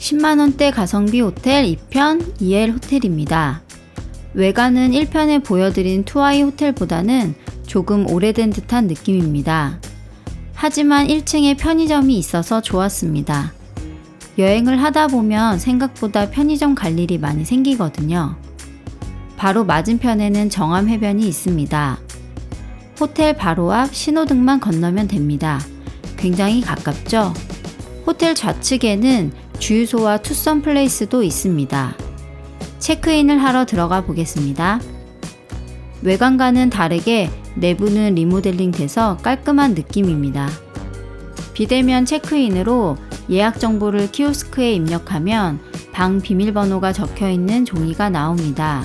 10만원대 가성비 호텔 2편 EL 호텔입니다. 외관은 1편에 보여드린 투아이 호텔보다는 조금 오래된 듯한 느낌입니다. 하지만 1층에 편의점이 있어서 좋았습니다. 여행을 하다 보면 생각보다 편의점 갈 일이 많이 생기거든요. 바로 맞은편에는 정암 해변이 있습니다. 호텔 바로 앞 신호등만 건너면 됩니다. 굉장히 가깝죠? 호텔 좌측에는 주유소와 투썸 플레이스도 있습니다. 체크인을 하러 들어가 보겠습니다. 외관과는 다르게 내부는 리모델링 돼서 깔끔한 느낌입니다. 비대면 체크인으로 예약 정보를 키오스크에 입력하면 방 비밀번호가 적혀 있는 종이가 나옵니다.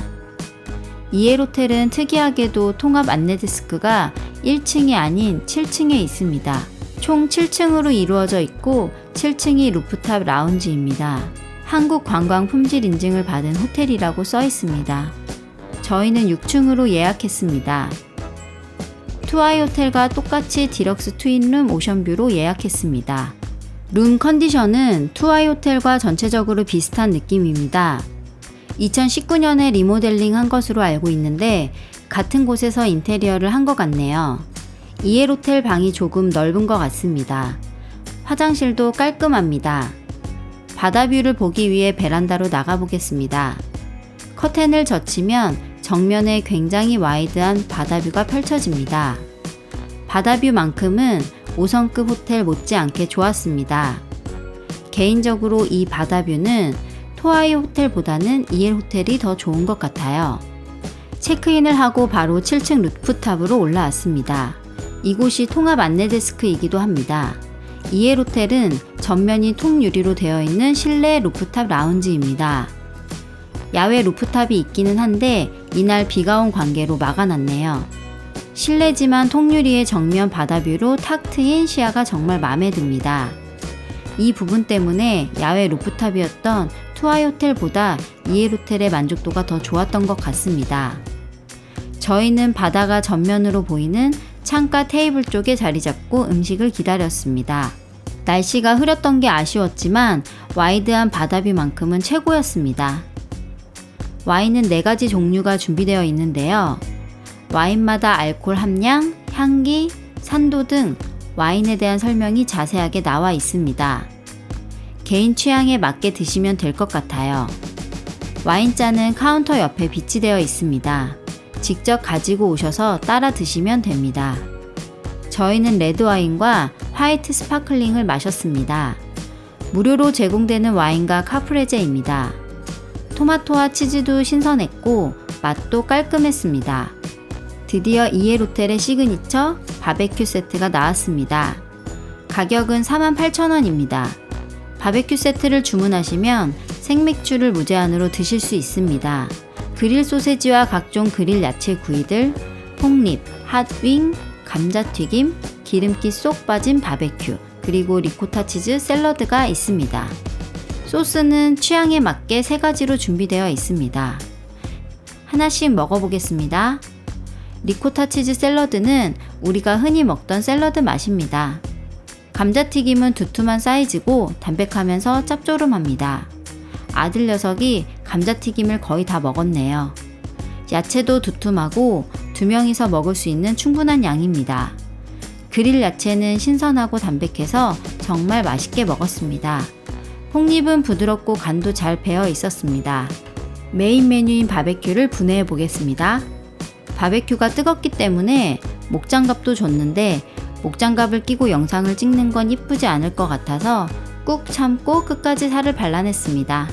이엘 호텔은 특이하게도 통합 안내 데스크가 1층이 아닌 7층에 있습니다. 총 7층으로 이루어져 있고 7층이 루프탑 라운지입니다. 한국 관광 품질 인증을 받은 호텔이라고 써 있습니다. 저희는 6층으로 예약했습니다. 투아이 호텔과 똑같이 디럭스 트윈룸 오션뷰로 예약했습니다. 룸 컨디션은 투아이 호텔과 전체적으로 비슷한 느낌입니다. 2019년에 리모델링 한 것으로 알고 있는데 같은 곳에서 인테리어를 한 것 같네요. 이엘 호텔 방이 조금 넓은 것 같습니다. 화장실도 깔끔합니다. 바다 뷰를 보기 위해 베란다로 나가보겠습니다. 커튼을 젖히면 정면에 굉장히 와이드한 바다뷰가 펼쳐집니다. 바다뷰만큼은 5성급 호텔 못지않게 좋았습니다. 개인적으로 이 바다뷰는 토아이 호텔보다는 이엘 호텔이 더 좋은 것 같아요. 체크인을 하고 바로 7층 루프탑으로 올라왔습니다. 이곳이 통합 안내 데스크이기도 합니다. 이엘 호텔은 전면이 통유리로 되어 있는 실내 루프탑 라운지입니다. 야외 루프탑이 있기는 한데 이날 비가 온 관계로 막아놨네요. 실내지만 통유리의 정면 바다뷰로 탁 트인 시야가 정말 마음에 듭니다. 이 부분 때문에 야외 루프탑이었던 투아이 호텔보다 이엘 호텔의 만족도가 더 좋았던 것 같습니다. 저희는 바다가 전면으로 보이는 창가 테이블 쪽에 자리 잡고 음식을 기다렸습니다. 날씨가 흐렸던 게 아쉬웠지만 와이드한 바다뷰만큼은 최고였습니다. 와인은 4가지 종류가 준비되어 있는데요. 와인마다 알코올 함량, 향기, 산도 등 와인에 대한 설명이 자세하게 나와 있습니다. 개인 취향에 맞게 드시면 될 것 같아요. 와인잔은 카운터 옆에 비치되어 있습니다. 직접 가지고 오셔서 따라 드시면 됩니다. 저희는 레드와인과 화이트 스파클링을 마셨습니다. 무료로 제공되는 와인과 카프레제입니다. 토마토와 치즈도 신선했고 맛도 깔끔했습니다. 드디어 이엘 호텔의 시그니처 바베큐 세트가 나왔습니다. 가격은 48,000원입니다. 바베큐 세트를 주문하시면 생맥주를 무제한으로 드실 수 있습니다. 그릴 소세지와 각종 그릴 야채 구이들, 폭립, 핫윙, 감자튀김, 기름기 쏙 빠진 바베큐, 그리고 리코타 치즈 샐러드가 있습니다. 소스는 취향에 맞게 세 가지로 준비되어 있습니다. 하나씩 먹어보겠습니다. 리코타 치즈 샐러드는 우리가 흔히 먹던 샐러드 맛입니다. 감자튀김은 두툼한 사이즈고 담백하면서 짭조름합니다. 아들 녀석이 감자튀김을 거의 다 먹었네요. 야채도 두툼하고 두 명이서 먹을 수 있는 충분한 양입니다. 그릴 야채는 신선하고 담백해서 정말 맛있게 먹었습니다. 폭립은 부드럽고 간도 잘 배어 있었습니다. 메인 메뉴인 바베큐를 분해해 보겠습니다. 바베큐가 뜨겁기 때문에 목장갑도 줬는데 목장갑을 끼고 영상을 찍는 건 이쁘지 않을 것 같아서 꾹 참고 끝까지 살을 발라냈습니다.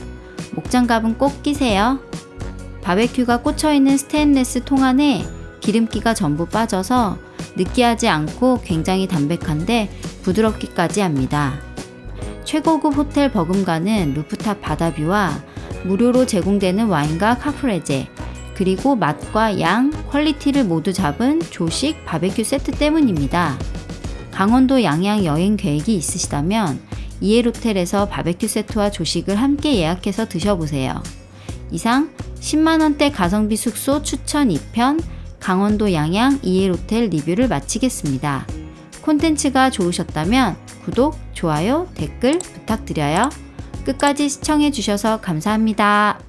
목장갑은 꼭 끼세요. 바베큐가 꽂혀있는 스테인레스 통 안에 기름기가 전부 빠져서 느끼하지 않고 굉장히 담백한데 부드럽기까지 합니다. 최고급 호텔 버금가는 루프탑 바다뷰와 무료로 제공되는 와인과 카프레제, 그리고 맛과 양, 퀄리티를 모두 잡은 조식 바베큐 세트 때문입니다. 강원도 양양 여행 계획이 있으시다면 이엘 호텔에서 바베큐 세트와 조식을 함께 예약해서 드셔보세요. 이상 10만원대 가성비 숙소 추천 2편 강원도 양양 이엘 호텔 리뷰를 마치겠습니다. 콘텐츠가 좋으셨다면 구독, 좋아요, 댓글 부탁드려요. 끝까지 시청해주셔서 감사합니다.